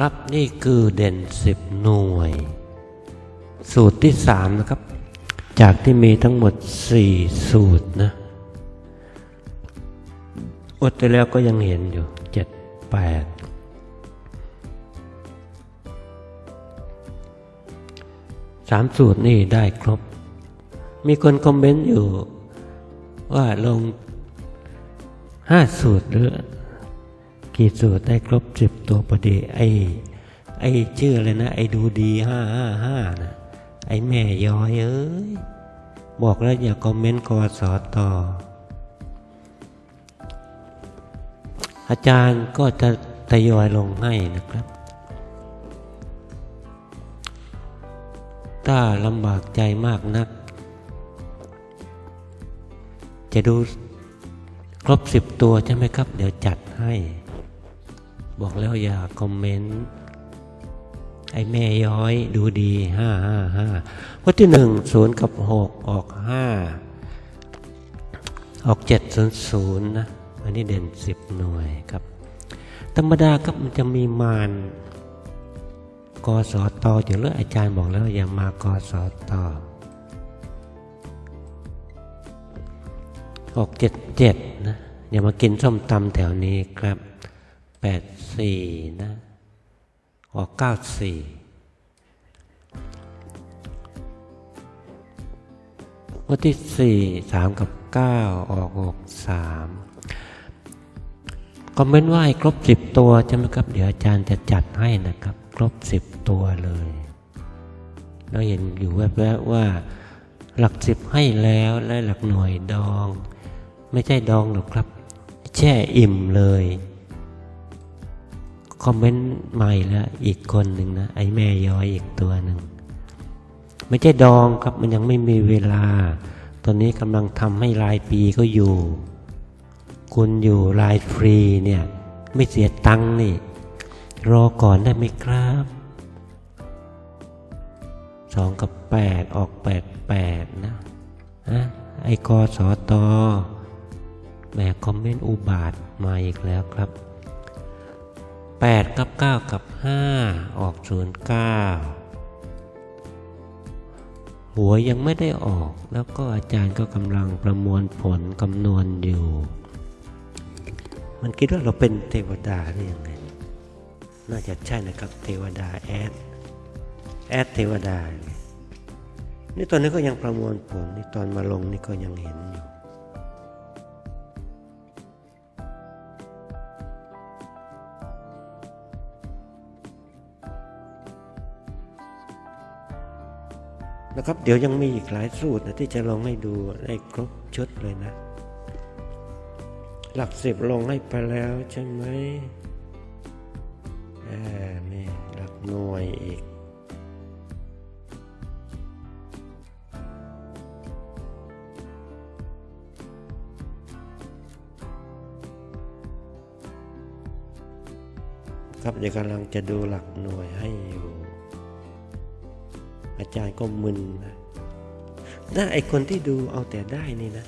ครับนี่คือเด่นสิบหน่วย สูตรที่สามนะครับ จากที่มีทั้งหมดสี่สูตรนะอดไปแล้วก็ยังเห็นอยู่เจ็ดแปดสามสูตรนี่ได้ครบ มีคนคอมเมนต์อยู่ว่าลงห้าสูตรหรือ กี่สูตรได้ครบสิบตัวพอดีไอ้ไอ้ชื่ออะไรนะ ไอ้ดูดีห้าห้าห้านะไอ้แม่ย้อยเอ้ยบอกแล้วอย่าคอมเมนต์กอสอต่อ อาจารย์ก็จะทยอยลงให้นะครับ ถ้าลำบากใจมากนัก จะดูครบสิบตัวใช่ไหมครับ เดี๋ยวจัดให้ บอกแล้วอย่าคอมเมนต์ไอ้แม่ย้อยดูดีห้าห้าห้าวันที่หนึ่งศูนย์กับหกออกห้าออกเจ็ดศูนย์ศูนย์นะอันนี้เด่นสิบหน่วยครับ ธรรมดาครับมันจะมีมารกสอตออยู่แล้วอาจารย์บอกแล้วอย่ามากสอตอออกเจ็ดเจ็ดนะอย่ามากินส้มตำแถวนี้ครับ แปดสี่นะออกเก้าสี่วันที่สี่สามกับเก้าออกหกสามคอมเมนต์ว่าให้ครบสิบตัวใช่ไหมครับ เดี๋ยวอาจารย์จะจัดให้นะครับ ครบสิบตัวเลยเราเห็นอยู่แวบๆว่า หลักสิบให้แล้วและหลักหน่วยดอง ไม่ใช่ดองหรอกครับ แช่อิ่มเลย คอมเมนต์ใหม่แล้วอีกคนหนึ่งนะ ไอ้แม่ย้อยอีกตัวหนึ่ง ไม่ใช่ดองครับมันยังไม่มีเวลา ตอนนี้กำลังทำให้รายปีก็อยู่ คุณอยู่รายฟรีเนี่ย ไม่เสียตังค์นี่ รอก่อนได้ไหมครับสองกับแปดออกแปดแปดนะฮะไอ้กอสอตอแหมคอมเมนต์อุบาทมาอีกแล้วครับ 8 กับ 9 กับ 5 ออก 0 9 หัวยังไม่ได้ออกแล้วก็อาจารย์ก็กำลังประมวลผลคำนวณอยู่ มันคิดว่าเราเป็นเทวดาหรือยังไง น่าจะใช่นะครับเทวดาแอด แอดเทวดา นี่ตอนนี้ก็ยังประมวลผลนี่ตอนมาลงนี่ก็ยังเห็นอยู่ นะครับ เดี๋ยวยังมีอีกหลายสูตรนะที่จะลองให้ดูให้ครบชุดเลยนะ หลักสิบลงให้ไปแล้วใช่ไหมอ่มีหลักหน่วยอีกครับเดี๋ยวกำลังจะดูหลักหน่วยให้อยู่ อาจารย์ก็มึนนะน่าไอคนที่ดูเอาแต่ได้นี่นะ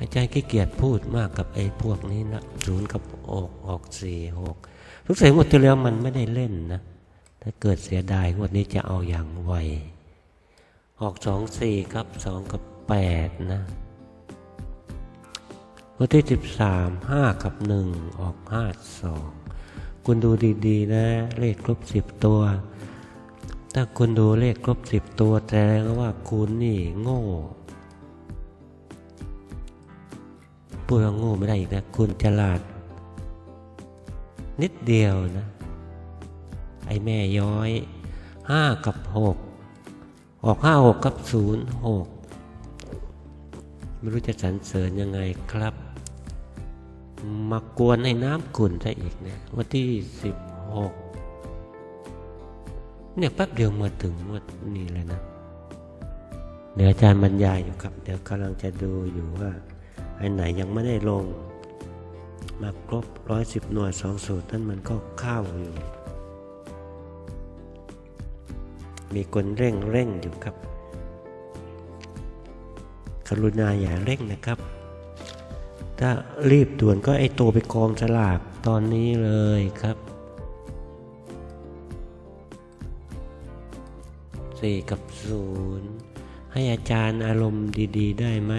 อาจารย์ขี้เกียจพูดมากกับไอ้พวกนี้นะศูนย์กับออกออกสี่หกทุกสิ่งหมดที่แล้วมันไม่ได้เล่นนะ ถ้าเกิดเสียดายงวดนี้จะเอาอย่างไว ออกสองสี่ครับสองกับแปดนะวันที่สิบสามห้ากับหนึ่งออกห้าสอง คุณดูดีๆ นะ เลขครบสิบตัว ถ้าคุณดูเลขครบสิบตัวแสดงว่าคุณนี่โง่พูดว่าโง่ไม่ได้อีกนะ คุณฉลาด นิดเดียวนะ ไอ้แม่ย้อยห้ากับหกออกห้าหกกับศูนย์หกไม่รู้จะสรรเสริญยังไงครับ มากวนให้น้ำขุ่นซะอีกเนี่ยวันที่สิบหกเนี่ยแป๊บเดียวมาถึงวันนี้เลยนะเดี๋ยวอาจารย์บรรยายอยู่ครับ เดี๋ยวกำลังจะดูอยู่ว่าไอ้ไหนยังไม่ได้ลง มาครบร้อยสิบหน่วยสองสูตรนั้นมันก็เข้าอยู่ มีคนเร่งเร่งอยู่ครับกรุณาอย่าเร่งนะครับ ถ้ารีบด่วนก็ไอตัวไปกองสลากตอนนี้เลยครับ สี่กับศูนย์ให้อาจารย์อารมณ์ดีๆ ได้ไหม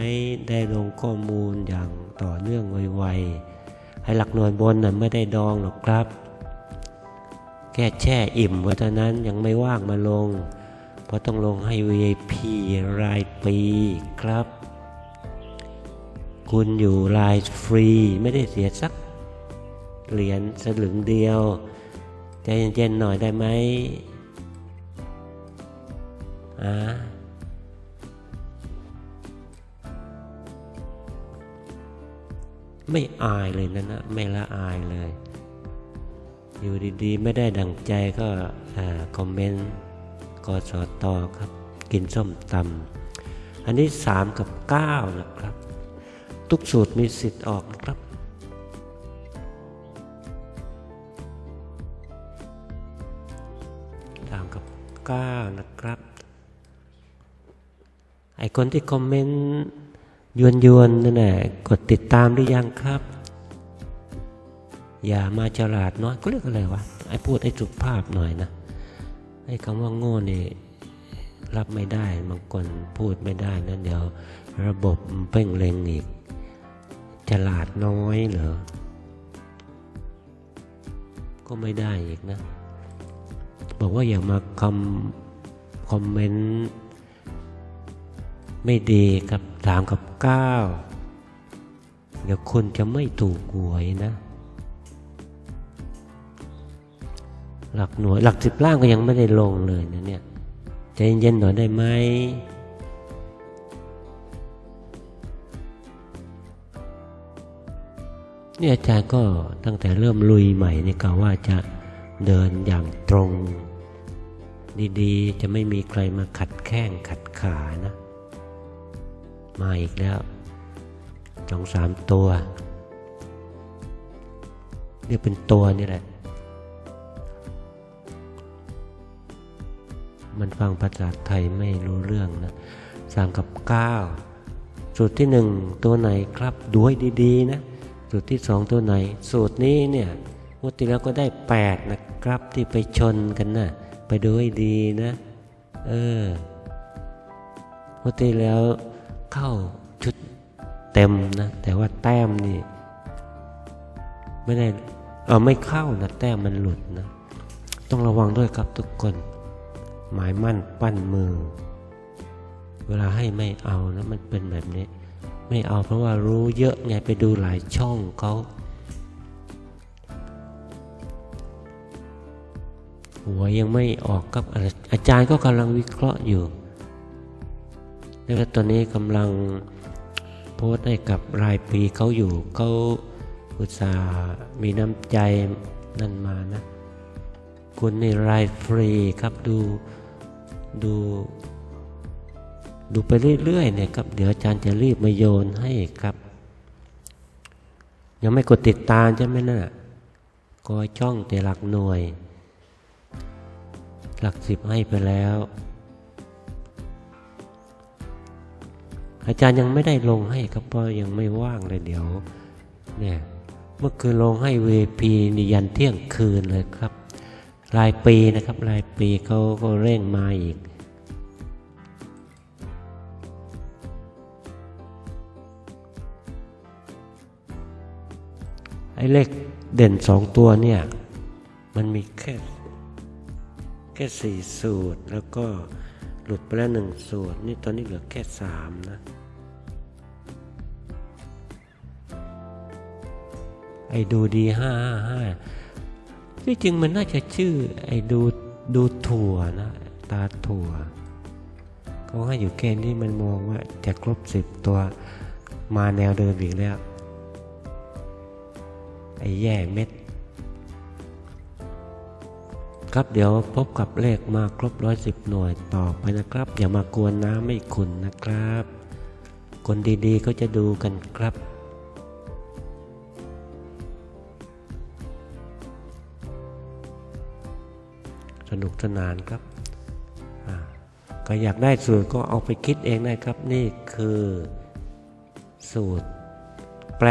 ได้ลงข้อมูลอย่างต่อเนื่องไวๆ ให้หลักหน่วยบนน่ะไม่ได้ดองหรอกครับ แค่แช่อิ่มไว้เท่านั้นยังไม่ว่างมาลง เพราะต้องลงให้ VIP รายปีครับ คุณอยู่รายฟรีไม่ได้เสียสักเหรียญสลึงเดียว ใจเย็นๆหน่อยได้ไหมอ่าไม่อายเลยนะนะไม่ละอายเลย อยู่ดีๆ ไม่ได้ดังใจก็อคอมเมนต์กสอตอครับ กินส้มตำอันนี้ 3 กับ 9 นะครับ ทุกสูตรมีสิทธิ์ออกนะครับ ตามกับ 9 นะครับ ไอคนที่คอมเมนต์ยวนยวนๆนั่นแหละกดติดตามหรือยังครับ อย่ามาฉลาดน้อยก็เรียกอะไรวะ ไอพูดไอสุภาพหน่อยนะ ไอคำว่าโง่นี่รับไม่ได้บางคนพูดไม่ได้นะเดี๋ยวระบบเพ่งเล็งอีก ฉลาดน้อยเหรอ ก็ไม่ได้อีกนะ บอกว่าอย่ามาคำคอมเมนต์ ไม่ดีกับสามกับเก้าเดี๋ยวคนจะไม่ถูกหวยนะ หลักหน่วยหลักสิบล่างก็ยังไม่ได้ลงเลยนะเนี่ยใจเย็นๆหน่อยได้ไหม นี่ยอาจารย์ก็ตั้งแต่เริ่มลุยใหม่นี่ก็ว่าจะเดินอย่างตรง ดีๆ จะไม่มีใครมาขัดแข้งขัดขานะ มาอีกแล้วสองสามตัวเรียกเป็นตัวนี่แหละ มันฟังภาษาไทยไม่รู้เรื่องนะสามกับเก้าสูตรที่หนึ่งตัวไหนครับดูให้ดี ๆ นะ สูตรที่สองตัวไหน สูตรนี้เนี่ยงวดที่แล้วก็ได้แปดนะครับ ที่ไปชนกันนะไปดูให้ดีนะ เอองวดที่แล้วเข้าชุดเต็มนะ แต่ว่าแต้มนี่ ไม่ได้เออไม่เข้านะแต้มมันหลุดนะ ต้องระวังด้วยครับทุกคน หมายมั่นปั้นมือ เวลาให้ไม่เอานะมันเป็นแบบนี้ ไม่เอาเพราะว่ารู้เยอะไงไปดูหลายช่องเขาหัวยังไม่ออกกับอาอาจารย์ก็กำลังวิเคราะห์อยู่แล้วก็ตอนนี้กำลังโพสต์ให้กับรายปีเขาอยู่เขาอุตส่าห์มีน้ำใจนั่นมานะ คุณนี่รายฟรีครับดูดู ดูไปเรื่อยๆเนี่ยครับเดี๋ยวอาจารย์จะรีบมาโยนให้ครับ ยังไม่กดติดตามใช่ไหมนะ่ะกอยช่องแต่หลักหน่วย หลักสิบให้ไปแล้ว อาจารย์ยังไม่ได้ลงให้ครับเพราะยังไม่ว่างเลยเดี๋ยวเนี่ยเมื่อคืนลงให้ VP นี่ยันเที่ยงคืนเลยครับ รายปีนะครับ รายปีเขาก็เร่งมาอีก อ้เลขเด่นสองตัวเนี่ย มันมีแค่แค่สี่สูตร แล้วก็หลุดไปแล้วหนึ่งสูตร นี่ตอนนี้เหลือแค่สามนะ ไอ้ดูดีห้าห้าห้าที่จริงมันน่าจะชื่อ ไอ้ดูดูถั่วนะ ตาถั่วเขาให้อยู่แค่นี้มันมองว่าจะครบสิบตัวมาแนวเดิมอีกแล้ว ไอ้แย่เม็ด ครับเดี๋ยวพบกับเลขมาครบร้อยสิบหน่วยต่อไปนะครับ อย่ามากวนน้ำไม่ขุนนะครับ คนดีๆก็จะดูกันครับสนุกสนานครับก็อยากได้สูตรก็เอาไปคิดเองได้ครับ นี่คือสูตร แปล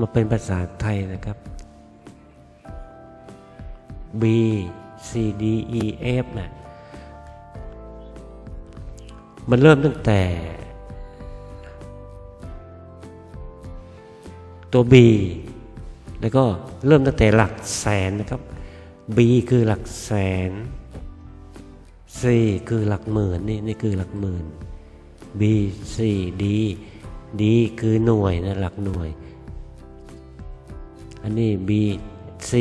มาเป็นภาษาไทยนะครับ B C D E F นะ่ะมันเริ่มตั้งแต่ ตัว B แล้วก็เริ่มตั้งแต่หลักแสนนะครับ B คือหลักแสน C คือหลักหมื่นนี่นี่คือหลักหมื่น B C D D คือหน่วยนะหลักหน่วย อันนี้ B C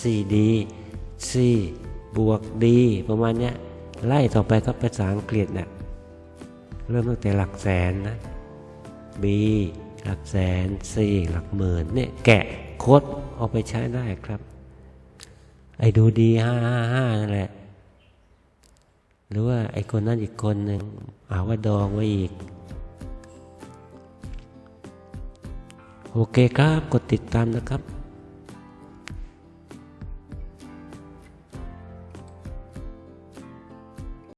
C D C บวก D ประมาณเนี้ยไล่ต่อไปก็ภาษาอังกฤษนะ่ะเริ่มตั้งแต่หลักแสนนะ B หลักแสน C หลักหมื่นเนี่ยแกะโค้ดเอาไปใช้ได้ครับ ไอ้ดูดีห้าห้าห้านั่นแหละ หรือว่าไอ้คนนั้นอีกคนหนึ่งหาว่าดองไว้อีก โอเคครับ กดติดตามนะครับ